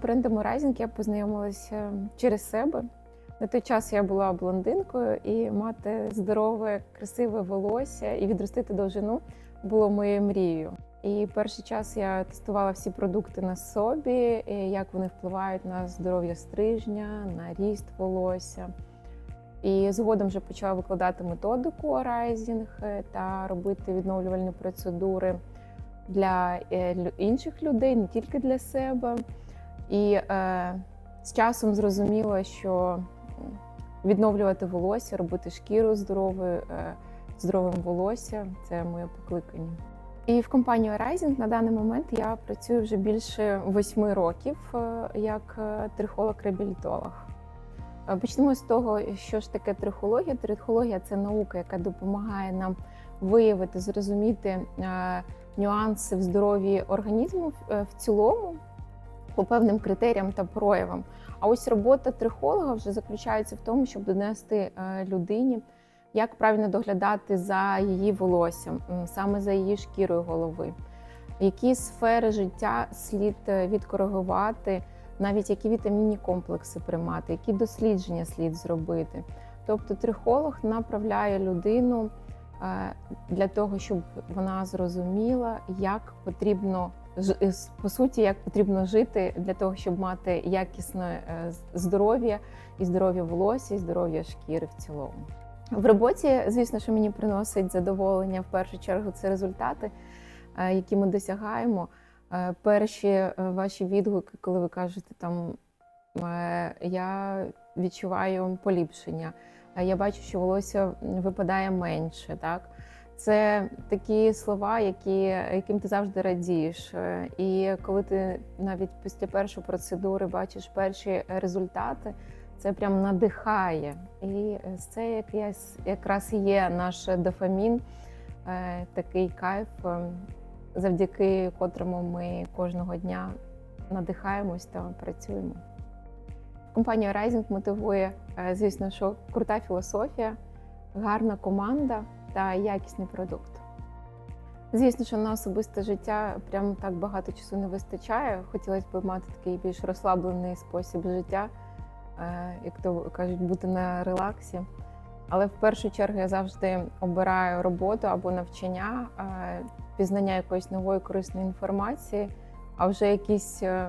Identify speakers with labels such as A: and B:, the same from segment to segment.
A: брендом Rising я познайомилася через себе. На той час я була блондинкою, і мати здорове, красиве волосся і відростити довжину було моєю мрією. І перший час я тестувала всі продукти на собі, як вони впливають на здоров'я стрижня, на ріст волосся. І згодом вже почала викладати методику Rising е, та робити відновлювальні процедури для е, інших людей, не тільки для себе. І е, з часом зрозуміла, що відновлювати волосся, робити шкіру здоровою, е, здоровим волоссям це моє покликання. І в компанії Rising на даний момент я працюю вже більше восьми років е, як е, трихолог-реабілітолог. Е, Почнемо з того, що ж таке трихологія. Трихологія це наука, яка допомагає нам виявити, зрозуміти нюанси в здоров'ї організму в цілому по певним критеріям та проявам. А ось робота трихолога вже заключається в тому, щоб донести е, людині, як правильно доглядати за її волоссям, саме за її шкірою голови, які сфери життя слід е, відкоригувати, навіть які вітамінні комплекси приймати, які дослідження слід зробити. Тобто трихолог направляє людину е, для того, щоб вона зрозуміла, як потрібно по суті, як потрібно жити для того, щоб мати якісне е, здоров'я і здоров'я волосся, і здоров'я шкіри в цілому. В роботі, звісно, що мені приносить задоволення в першу чергу це результати, е, які ми досягаємо. Е, Перші е, ваші відгуки, коли ви кажете там е, я відчуваю поліпшення, е, я бачу, що волосся випадає менше. Так? Це такі слова, які, яким ти завжди радієш. Е, І коли ти навіть після першої процедури бачиш перші результати, це прям надихає. І це якраз, якраз є наш дофамін, е, такий кайф, е, завдяки котрому ми кожного дня надихаємось та працюємо. Компанія Rising мотивує, е, звісно, що крута філософія, гарна команда та якісний продукт. Звісно, що на особисте життя прям так багато часу не вистачає. Хотілося б мати такий більш розслаблений спосіб життя, е, як то кажуть, бути на релаксі. Але в першу чергу я завжди обираю роботу або навчання, е, пізнання якоїсь нової корисної інформації, а вже якісь е,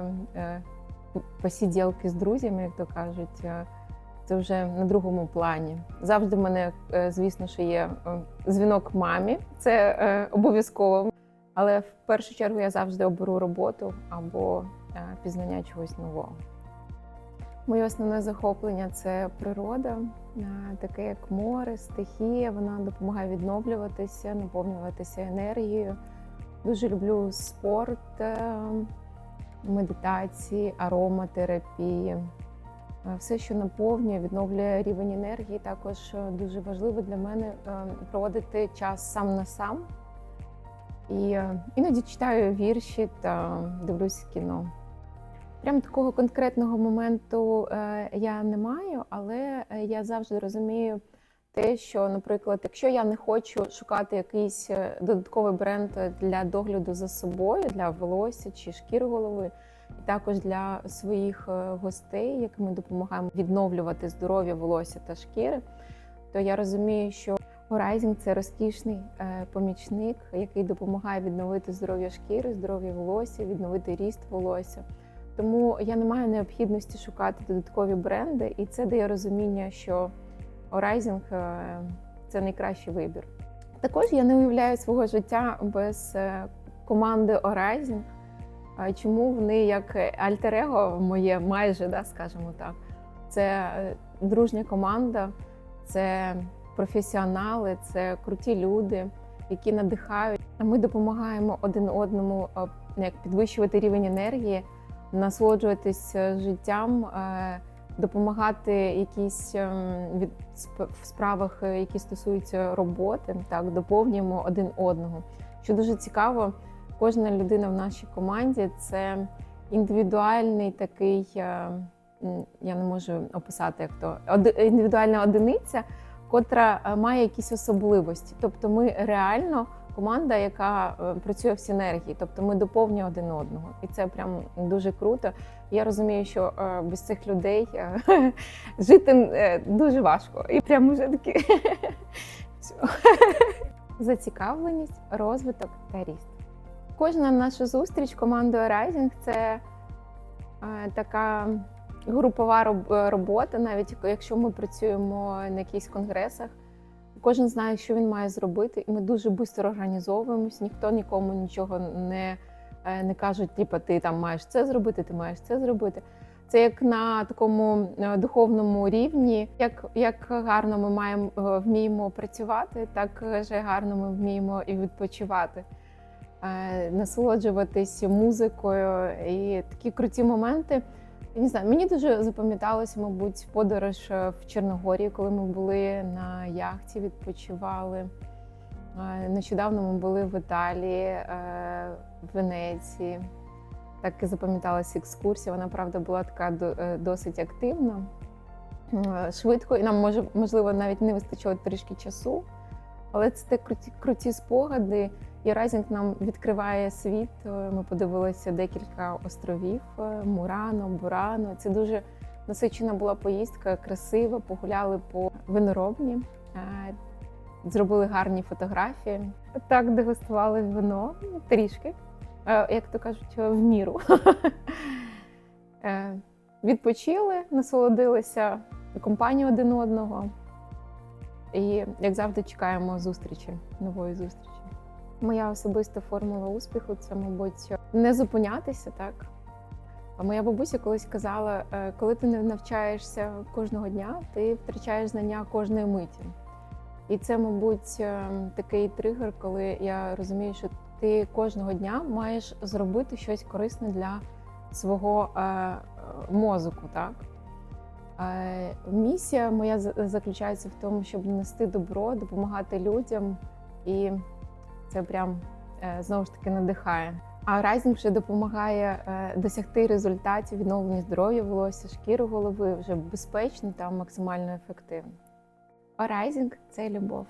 A: посіділки з друзями, як то кажуть, це вже на другому плані. Завжди в мене, е, звісно, що є е, дзвінок мамі, це е, обов'язково. Але в першу чергу я завжди оберу роботу або пізнання чогось нового. Моє основне захоплення це природа, таке як море, стихія. Вона допомагає відновлюватися, наповнюватися енергією. Дуже люблю спорт, медитації, ароматерапії. Е, Все, що наповнює, відновлює рівень енергії. Також е, дуже важливо для мене е, проводити час сам на сам. І іноді читаю вірші та дивлюся кіно. Прям такого конкретного моменту я не маю, але я завжди розумію те, що, наприклад, якщо я не хочу шукати якийсь додатковий бренд для догляду за собою, для волосся чи шкіри голови, також для своїх е, гостей, яким ми допомагаємо відновлювати здоров'я волосся та шкіри, то я розумію, що Horizon – це розкішний е, помічник, який допомагає відновити здоров'я шкіри, здоров'я волосся, відновити ріст волосся. Тому я не маю необхідності шукати додаткові бренди, і це дає розуміння, що Horizon е, – це найкращий вибір. Також я не уявляю свого життя без команди Horizon. Чому вони як альтер-его моє майже, да, скажімо так, це е, дружня команда, це професіонали, це круті люди, які надихають. Ми допомагаємо один одному е, як підвищувати рівень енергії, насолоджуватись е, життям, допомагати якісь ем, від в справах, які стосуються роботи. Так, доповнюємо один одного. Що дуже цікаво, кожна людина в нашій команді це індивідуальний такий, е, я не можу описати, як то індивідуальна одиниця, котра е, має якісь особливості. Тобто ми реально команда, яка е, працює в синергії, тобто ми доповнюємо один одного, і це прям дуже круто. Я розумію, що без цих людей жити дуже важко, і прям уже такі зацікавленість, розвиток та ріст. Кожна наша зустріч командою Rising – це е, така групова е, робота, навіть якщо ми працюємо на якихось конгресах. Кожен знає, що він має зробити, і ми дуже швидко організовуємось. Ніхто нікому нічого не, е, не кажуть, типу, ти там маєш це зробити, ти маєш це зробити. Це як на такому духовному рівні, як, як гарно ми маємо вміємо працювати, так же гарно ми вміємо і відпочивати, насолоджуватись музикою і такі круті моменти. Я не знаю, мені дуже запам'яталася, мабуть, подорож е, в Чорногорії, коли ми були на яхті, відпочивали. Е, Нещодавно ми були в Італії, е, в Венеції. Так і запам'яталася екскурсія. Вона правда була така е, досить активна, е, швидко, і нам може можливо навіть не вистачило трішки часу. Але це так круті, круті спогади. І Райзінг нам відкриває світ. Е, Ми подивилися декілька островів: е, Мурано, Бурано. Це дуже насичена була поїздка, красива. Погуляли по виноробні, е, зробили гарні фотографії. Так дегустували вино трішки, як то кажуть, в міру. Відпочили, насолодилися компанією один одного. І як завжди чекаємо зустрічі, нової зустрічі. Моя особиста формула успіху це, мабуть, не зупинятися так. А моя бабуся колись казала: е, коли ти не навчаєшся кожного дня, ти втрачаєш знання кожної миті. І це, мабуть, е, такий тригер, коли я розумію, що ти кожного дня маєш зробити щось корисне для свого е, мозку. Так? Місія моя заключається в тому, щоб нести добро, допомагати людям, і це прям е, знову ж таки надихає. А райзінг вже допомагає е, досягти результатів відновлення здоров'я волосся, шкіри голови вже безпечно та максимально ефективно. А райзінг це любов.